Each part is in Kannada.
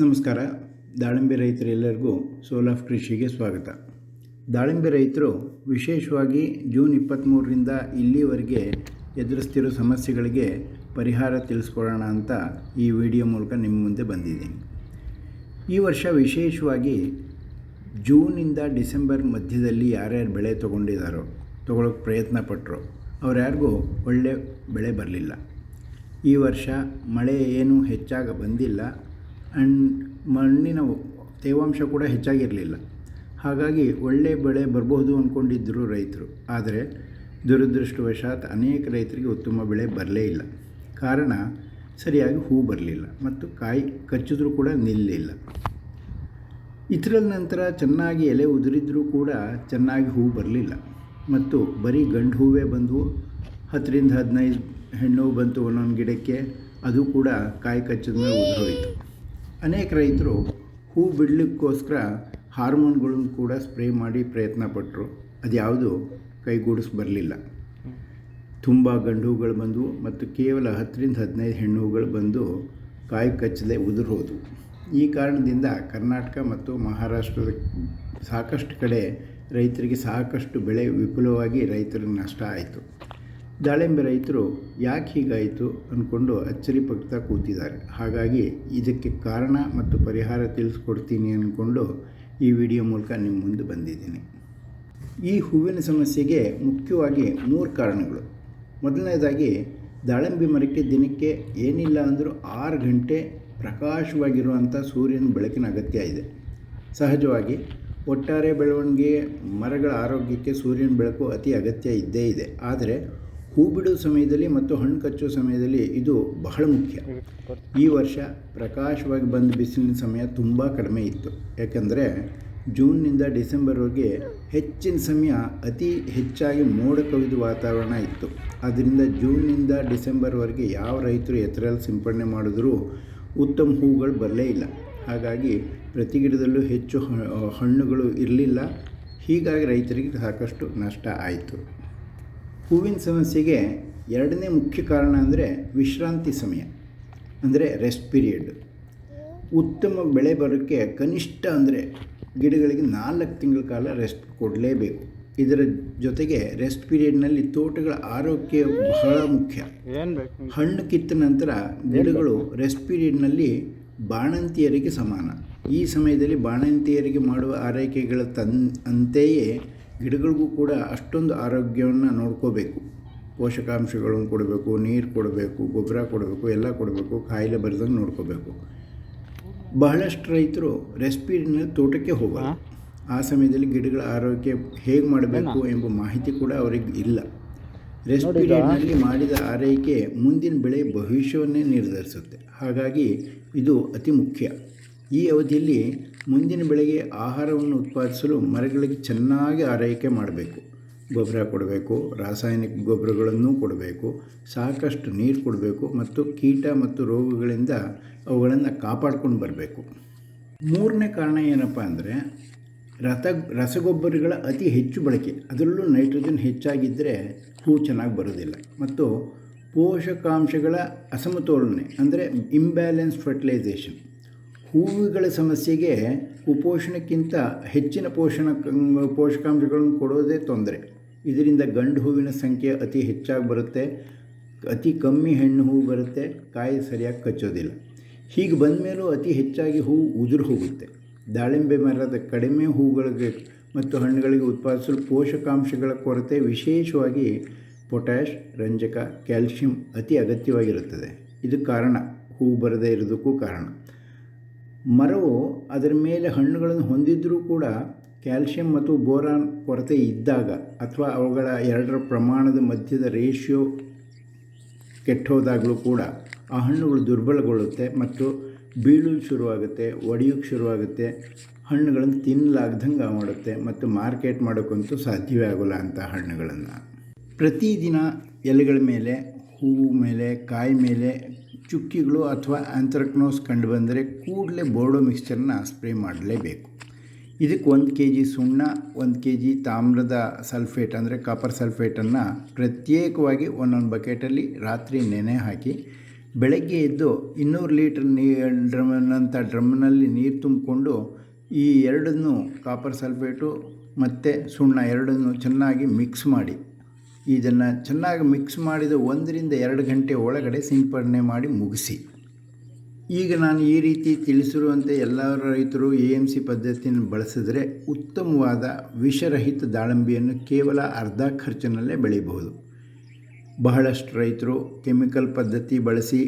ನಮಸ್ಕಾರ. ದಾಳಿಂಬೆ ರೈತರೆಲ್ಲರಿಗೂ ಸೋಲ್ ಆಫ್ ಕೃಷಿಗೆ ಸ್ವಾಗತ. ದಾಳಿಂಬೆ ರೈತರು ವಿಶೇಷವಾಗಿ ಜೂನ್ ಇಪ್ಪತ್ತ್ಮೂರರಿಂದ ಇಲ್ಲಿವರೆಗೆ ಎದುರಿಸ್ತಿರೋ ಸಮಸ್ಯೆಗಳಿಗೆ ಪರಿಹಾರ ತಿಳಿಸ್ಕೊಡೋಣ ಅಂತ ಈ ವಿಡಿಯೋ ಮೂಲಕ ನಿಮ್ಮ ಮುಂದೆ ಬಂದಿದ್ದೀನಿ. ಈ ವರ್ಷ ವಿಶೇಷವಾಗಿ ಜೂನಿಂದ ಡಿಸೆಂಬರ್ ಮಧ್ಯದಲ್ಲಿ ಯಾರ್ಯಾರು ಬೆಳೆ ತೊಗೊಂಡಿದ್ದಾರೋ ತೊಗೊಳಕ್ಕೆ ಪ್ರಯತ್ನ ಪಟ್ಟರು ಅವ್ರ್ಯಾರಿಗೂ ಒಳ್ಳೆ ಬೆಳೆ ಬರಲಿಲ್ಲ. ಈ ವರ್ಷ ಮಳೆ ಏನೂ ಹೆಚ್ಚಾಗಿ ಬಂದಿಲ್ಲ. ಆ್ಯಂಡ್ ಮಣ್ಣಿನ ತೇವಾಂಶ ಕೂಡ ಹೆಚ್ಚಾಗಿರಲಿಲ್ಲ. ಹಾಗಾಗಿ ಒಳ್ಳೆ ಬೆಳೆ ಬರಬಹುದು ಅಂದ್ಕೊಂಡಿದ್ದರು ರೈತರು. ಆದರೆ ದುರದೃಷ್ಟವಶಾತ್ ಅನೇಕ ರೈತರಿಗೆ ಉತ್ತಮ ಬೆಳೆ ಬರಲೇ ಇಲ್ಲ. ಕಾರಣ ಸರಿಯಾಗಿ ಹೂ ಬರಲಿಲ್ಲ ಮತ್ತು ಕಾಯಿ ಕಚ್ಚಿದ್ರೂ ಕೂಡ ನಿಲ್ಲಿಲ್ಲ. ಇದರ ನಂತರ ಚೆನ್ನಾಗಿ ಎಲೆ ಉದುರಿದ್ರೂ ಕೂಡ ಚೆನ್ನಾಗಿ ಹೂ ಬರಲಿಲ್ಲ. ಮತ್ತು ಬರೀ ಗಂಡು ಹೂವೇ ಬಂದವು. ಹತ್ತರಿಂದ ಹದಿನೈದು ಹೆಣ್ಣು ಬಂತು ಒಂದೊಂದು ಗಿಡಕ್ಕೆ ಅದು ಕೂಡ ಕಾಯಿ ಕಚ್ಚಿದ ಮೇಲೆ ಉದುರೋಯ್ತು. ಅನೇಕ ರೈತರು ಹೂ ಬಿಡಲಿಕ್ಕೋಸ್ಕರ ಹಾರ್ಮೋನ್ಗಳನ್ನು ಕೂಡ ಸ್ಪ್ರೇ ಮಾಡಿ ಪ್ರಯತ್ನ ಪಟ್ಟರು ಅದ್ಯಾವುದು ಕೈಗೂಡಿಸ್ ಬರಲಿಲ್ಲ ತುಂಬ ಗಂಡು ಹೂಗಳು ಬಂದವು ಮತ್ತು ಕೇವಲ ಹತ್ತರಿಂದ ಹದಿನೈದು ಹೆಣ್ಣು ಹೂಗಳು ಬಂದು ಕಾಯಿ ಕಚ್ಚದೆ ಉದುರು ಈ ಕಾರಣದಿಂದ ಕರ್ನಾಟಕ ಮತ್ತು ಮಹಾರಾಷ್ಟ್ರದ ಸಾಕಷ್ಟು ಕಡೆ ರೈತರಿಗೆ ಸಾಕಷ್ಟು ಬೆಳೆ ವಿಪುಲವಾಗಿ ರೈತರಿಗೆ ನಷ್ಟ ಆಯಿತು. ದಾಳಿಂಬೆ ರೈತರು ಯಾಕೆ ಹೀಗಾಯಿತು ಅಂದ್ಕೊಂಡು ಅಚ್ಚರಿ ಪಡ್ತಾ ಕೂತಿದ್ದಾರೆ. ಹಾಗಾಗಿ ಇದಕ್ಕೆ ಕಾರಣ ಮತ್ತು ಪರಿಹಾರ ತಿಳಿಸ್ಕೊಡ್ತೀನಿ ಅಂದ್ಕೊಂಡು ಈ ವಿಡಿಯೋ ಮೂಲಕ ನಿಮ್ಮ ಮುಂದೆ ಬಂದಿದ್ದೀನಿ. ಈ ಹೂವಿನ ಸಮಸ್ಯೆಗೆ ಮುಖ್ಯವಾಗಿ ಮೂರು ಕಾರಣಗಳು. ಮೊದಲನೇದಾಗಿ, ದಾಳಿಂಬೆ ಮರಕ್ಕೆ ದಿನಕ್ಕೆ ಏನಿಲ್ಲ ಅಂದರೂ ಆರು ಗಂಟೆ ಪ್ರಕಾಶವಾಗಿರುವಂಥ ಸೂರ್ಯನ ಬೆಳಕಿನ ಅಗತ್ಯ ಇದೆ. ಸಹಜವಾಗಿ, ಒಟ್ಟಾರೆ ಬೆಳವಣಿಗೆ ಮರಗಳ ಆರೋಗ್ಯಕ್ಕೆ ಸೂರ್ಯನ ಬೆಳಕು ಅತಿ ಅಗತ್ಯ ಇದ್ದೇ ಇದೆ. ಆದರೆ ಹೂ ಬಿಡುವ ಸಮಯದಲ್ಲಿ ಮತ್ತು ಹಣ್ಣು ಕಚ್ಚುವ ಸಮಯದಲ್ಲಿ ಇದು ಬಹಳ ಮುಖ್ಯ. ಈ ವರ್ಷ ಪ್ರಕಾಶವಾಗಿ ಬಂದ ಬಿಸಿಲಿನ ಸಮಯ ತುಂಬ ಕಡಿಮೆ ಇತ್ತು. ಯಾಕಂದರೆ ಜೂನ್ನಿಂದ ಡಿಸೆಂಬರ್ವರೆಗೆ ಹೆಚ್ಚಿನ ಸಮಯ ಅತಿ ಹೆಚ್ಚಾಗಿ ಮೋಡ ಕವಿದ ವಾತಾವರಣ ಇತ್ತು. ಆದ್ದರಿಂದ ಜೂನ್ನಿಂದ ಡಿಸೆಂಬರ್ವರೆಗೆ ಯಾವ ರೈತರು ಎತ್ತರಲ್ಲಿ ಸಿಂಪಡಣೆ ಮಾಡಿದ್ರೂ ಉತ್ತಮ ಹೂಗಳು ಬರಲೇ ಇಲ್ಲ. ಹಾಗಾಗಿ ಪ್ರತಿ ಗಿಡದಲ್ಲೂ ಹೆಚ್ಚು ಹಣ್ಣುಗಳು ಇರಲಿಲ್ಲ. ಹೀಗಾಗಿ ರೈತರಿಗೆ ಸಾಕಷ್ಟು ನಷ್ಟ ಆಯಿತು. ಹೂವಿನ ಸಮಸ್ಯೆಗೆ ಎರಡನೇ ಮುಖ್ಯ ಕಾರಣ ಅಂದರೆ ವಿಶ್ರಾಂತಿ ಸಮಯ ಅಂದರೆ ರೆಸ್ಟ್ ಪೀರಿಯಡ್ ಉತ್ತಮ ಬೆಳೆ ಬರೋಕ್ಕೆ ಕನಿಷ್ಠ ಅಂದರೆ ಗಿಡಗಳಿಗೆ ನಾಲ್ಕು ತಿಂಗಳ ಕಾಲ ರೆಸ್ಟ್ ಕೊಡಲೇಬೇಕು. ಇದರ ಜೊತೆಗೆ ರೆಸ್ಟ್ ಪೀರಿಯಡ್ನಲ್ಲಿ ತೋಟಗಳ ಆರೋಗ್ಯ ಬಹಳ ಮುಖ್ಯ. ಹಣ್ಣು ಕಿತ್ತ ನಂತರ ಗಿಡಗಳು ರೆಸ್ಟ್ ಪೀರಿಯಡ್ನಲ್ಲಿ ಬಾಣಂತಿಯರಿಗೆ ಸಮಾನ. ಈ ಸಮಯದಲ್ಲಿ ಬಾಣಂತಿಯರಿಗೆ ಮಾಡುವ ಆರೈಕೆಗಳ ತನ್ ಅಂತೆಯೇ ಗಿಡಗಳಿಗೂ ಕೂಡ ಅಷ್ಟೊಂದು ಆರೋಗ್ಯವನ್ನು ನೋಡ್ಕೋಬೇಕು. ಪೋಷಕಾಂಶಗಳನ್ನು ಕೊಡಬೇಕು ನೀರು ಕೊಡಬೇಕು ಗೊಬ್ಬರ ಕೊಡಬೇಕು ಎಲ್ಲ ಕೊಡಬೇಕು ಕಾಯಿಲೆ ಬರೆದಂಗೆ ನೋಡ್ಕೋಬೇಕು. ಬಹಳಷ್ಟು ರೈತರು ರೆಸ್ಪಿನ ತೋಟಕ್ಕೆ ಹೋಗಲ್ಲ. ಆ ಸಮಯದಲ್ಲಿ ಗಿಡಗಳ ಆರೋಗ್ಯ ಹೇಗೆ ಮಾಡಬೇಕು ಎಂಬ ಮಾಹಿತಿ ಕೂಡ ಅವರಿಗೆ ಇಲ್ಲ. ರೆಸ್ಪಿರೇಟ್ನಲ್ಲಿ ಮಾಡಿದ ಆರೈಕೆ ಮುಂದಿನ ಬೆಳೆ ಭವಿಷ್ಯವನ್ನೇ ನಿರ್ಧರಿಸುತ್ತೆ. ಹಾಗಾಗಿ ಇದು ಅತಿ ಮುಖ್ಯ. ಈ ಅವಧಿಯಲ್ಲಿ ಮುಂದಿನ ಬೆಳೆಗೆ ಆಹಾರವನ್ನು ಉತ್ಪಾದಿಸಲು ಮರಗಳಿಗೆ ಚೆನ್ನಾಗಿ ಆರೈಕೆ ಮಾಡಬೇಕು. ಗೊಬ್ಬರ ಕೊಡಬೇಕು, ರಾಸಾಯನಿಕ ಗೊಬ್ಬರಗಳನ್ನು ಕೊಡಬೇಕು, ಸಾಕಷ್ಟು ನೀರು ಕೊಡಬೇಕು ಮತ್ತು ಕೀಟ ಮತ್ತು ರೋಗಗಳಿಂದ ಅವುಗಳನ್ನು ಕಾಪಾಡ್ಕೊಂಡು ಬರಬೇಕು. ಮೂರನೇ ಕಾರಣ ಏನಪ್ಪ ಅಂದರೆ, ರಥ, ರಸಗೊಬ್ಬರಗಳ ಅತಿ ಹೆಚ್ಚು ಬಳಕೆ. ಅದರಲ್ಲೂ ನೈಟ್ರೋಜನ್ ಹೆಚ್ಚಾಗಿದ್ದರೆ ಹೂ ಚೆನ್ನಾಗಿ ಬರೋದಿಲ್ಲ ಮತ್ತು ಪೋಷಕಾಂಶಗಳ ಅಸಮತೋಲನೆ, ಅಂದರೆ ಇಂಬ್ಯಾಲೆನ್ಸ್ ಫರ್ಟಿಲೈಸೇಷನ್ ಹೂವುಗಳ ಸಮಸ್ಯೆಗೆ ಕುಪೋಷಣಕ್ಕಿಂತ ಹೆಚ್ಚಿನ ಪೋಷಣ ಪೋಷಕಾಂಶಗಳನ್ನು ಕೊಡೋದೇ ತೊಂದರೆ. ಇದರಿಂದ ಗಂಡು ಹೂವಿನ ಸಂಖ್ಯೆ ಅತಿ ಹೆಚ್ಚಾಗಿ ಬರುತ್ತೆ. ಅತಿ ಕಮ್ಮಿ ಹೆಣ್ಣು ಹೂವು ಬರುತ್ತೆ. ಕಾಯಿ ಸರಿಯಾಗಿ ಕಚ್ಚೋದಿಲ್ಲ. ಹೀಗೆ ಬಂದ ಮೇಲೂ ಅತಿ ಹೆಚ್ಚಾಗಿ ಹೂವು ಉದುರು ಹೋಗುತ್ತೆ. ದಾಳಿಂಬೆ ಮರದ ಕಡಿಮೆ ಹೂಗಳಿಗೆ ಮತ್ತು ಹಣ್ಣುಗಳಿಗೆ ಉತ್ಪಾದಿಸಲು ಪೋಷಕಾಂಶಗಳ ಕೊರತೆ ವಿಶೇಷವಾಗಿ ಪೊಟ್ಯಾಷ್, ರಂಜಕ, ಕ್ಯಾಲ್ಶಿಯಂ ಅತಿ ಅಗತ್ಯವಾಗಿರುತ್ತದೆ. ಇದು ಕಾರಣ. ಹೂವು ಬರದೇ ಇರೋದಕ್ಕೂ ಕಾರಣ. ಮರವು ಅದರ ಮೇಲೆ ಹಣ್ಣುಗಳನ್ನು ಹೊಂದಿದ್ದರೂ ಕೂಡ ಕ್ಯಾಲ್ಶಿಯಂ ಮತ್ತು ಬೋರಾನ್ ಕೊರತೆ ಇದ್ದಾಗ ಅಥವಾ ಅವುಗಳ ಎರಡರ ಪ್ರಮಾಣದ ಮಧ್ಯದ ರೇಷಿಯೋ ಕೆಟ್ಟೋದಾಗಲೂ ಕೂಡ ಆ ಹಣ್ಣುಗಳು ದುರ್ಬಲಗೊಳ್ಳುತ್ತೆ ಮತ್ತು ಬೀಳಲು ಶುರುವಾಗುತ್ತೆ ಒಡೆಯೋಕ್ಕೆ ಶುರುವಾಗುತ್ತೆ, ಹಣ್ಣುಗಳನ್ನು ತಿನ್ನಲಾಗ್ದಂಗೆ ಮಾಡುತ್ತೆ ಮತ್ತು ಮಾರ್ಕೆಟ್ ಮಾಡೋಕ್ಕಂತೂ ಸಾಧ್ಯವೇ ಆಗೋಲ್ಲ ಅಂಥ ಹಣ್ಣುಗಳನ್ನು. ಪ್ರತಿದಿನ ಎಲೆಗಳ ಮೇಲೆ, ಹೂವು ಮೇಲೆ, ಕಾಯಿ ಮೇಲೆ ಚುಕ್ಕಿಗಳು ಅಥವಾ ಆಂಥ್ರಕ್ನೋಸ್ ಕಂಡುಬಂದರೆ ಕೂಡಲೇ ಬೋರ್ಡೋ ಮಿಕ್ಸ್ಚರ್ನ ಸ್ಪ್ರೇ ಮಾಡಲೇಬೇಕು. ಇದಕ್ಕೆ ಒಂದು ಕೆ ಜಿ ಸುಣ್ಣ, ಒಂದು ಕೆ ಜಿ ತಾಮ್ರದ ಸಲ್ಫೇಟ್ ಅಂದರೆ ಕಾಪರ್ ಸಲ್ಫೇಟನ್ನು ಪ್ರತ್ಯೇಕವಾಗಿ ಒಂದೊಂದು ಬಕೆಟಲ್ಲಿ ರಾತ್ರಿ ನೆನೆ ಹಾಕಿ, ಬೆಳಗ್ಗೆ ಎದ್ದು ಇನ್ನೂರು ಲೀಟ್ರ್ ನೀ ಡ್ರಮ್ನಂಥ ಡ್ರಮ್ನಲ್ಲಿ ನೀರು ತುಂಬಿಕೊಂಡು ಈ ಎರಡನ್ನು ಕಾಪರ್ ಸಲ್ಫೇಟು ಮತ್ತು ಸುಣ್ಣ ಎರಡನ್ನು ಚೆನ್ನಾಗಿ ಮಿಕ್ಸ್ ಮಾಡಿ. ಇದನ್ನು ಚೆನ್ನಾಗಿ ಮಿಕ್ಸ್ ಮಾಡಿದ ಒಂದರಿಂದ ಎರಡು ಗಂಟೆ ಒಳಗಡೆ ಸಿಂಪಡಣೆ ಮಾಡಿ ಮುಗಿಸಿ. ಈಗ ನಾನು ಈ ರೀತಿ ತಿಳಿಸಿರುವಂತೆ ಎಲ್ಲ ರೈತರು ಎ ಎಂ ಸಿ ಪದ್ಧತಿಯನ್ನು ಬಳಸಿದರೆ ಉತ್ತಮವಾದ ವಿಷರಹಿತ ದಾಳಂಬಿಯನ್ನು ಕೇವಲ ಅರ್ಧ ಖರ್ಚಿನಲ್ಲೇ ಬೆಳೆಯಬಹುದು. ಬಹಳಷ್ಟು ರೈತರು ಕೆಮಿಕಲ್ ಪದ್ಧತಿ ಬಳಸಿ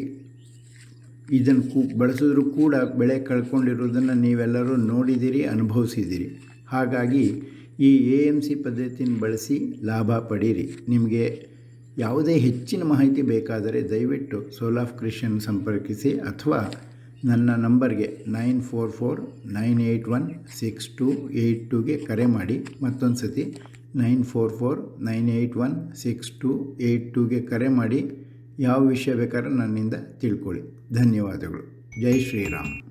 ಇದನ್ನು ಕೂ, ಬಳಸಿದ್ರೂ ಕೂಡ ಬೆಳೆ ಕಳ್ಕೊಂಡಿರೋದನ್ನು ನೀವೆಲ್ಲರೂ ನೋಡಿದ್ದೀರಿ ಅನುಭವಿಸಿದ್ದೀರಿ ಹಾಗಾಗಿ ಈ ಎ ಎಂ ಸಿ ಪದ್ಧತಿಯನ್ನು ಬಳಸಿ ಲಾಭ ಪಡೀರಿ. ನಿಮಗೆ ಯಾವುದೇ ಹೆಚ್ಚಿನ ಮಾಹಿತಿ ಬೇಕಾದರೆ ದಯವಿಟ್ಟು ಸೋಲಾಫ್ ಕ್ರಿಶನ್ ಸಂಪರ್ಕಿಸಿ ಅಥವಾ ನನ್ನ ನಂಬರ್ಗೆ nine four four nine eight one six two eight ಟೂಗೆ ಕರೆ ಮಾಡಿ. ಮತ್ತೊಂದು ಸತಿ nine four four nine eight one six two eight ಟೂಗೆ ಕರೆ ಮಾಡಿ. ಯಾವ ವಿಷಯ ಬೇಕಾದ್ರೆ ನನ್ನಿಂದ ತಿಳ್ಕೊಳ್ಳಿ. ಧನ್ಯವಾದಗಳು. ಜೈ ಶ್ರೀರಾಮ್.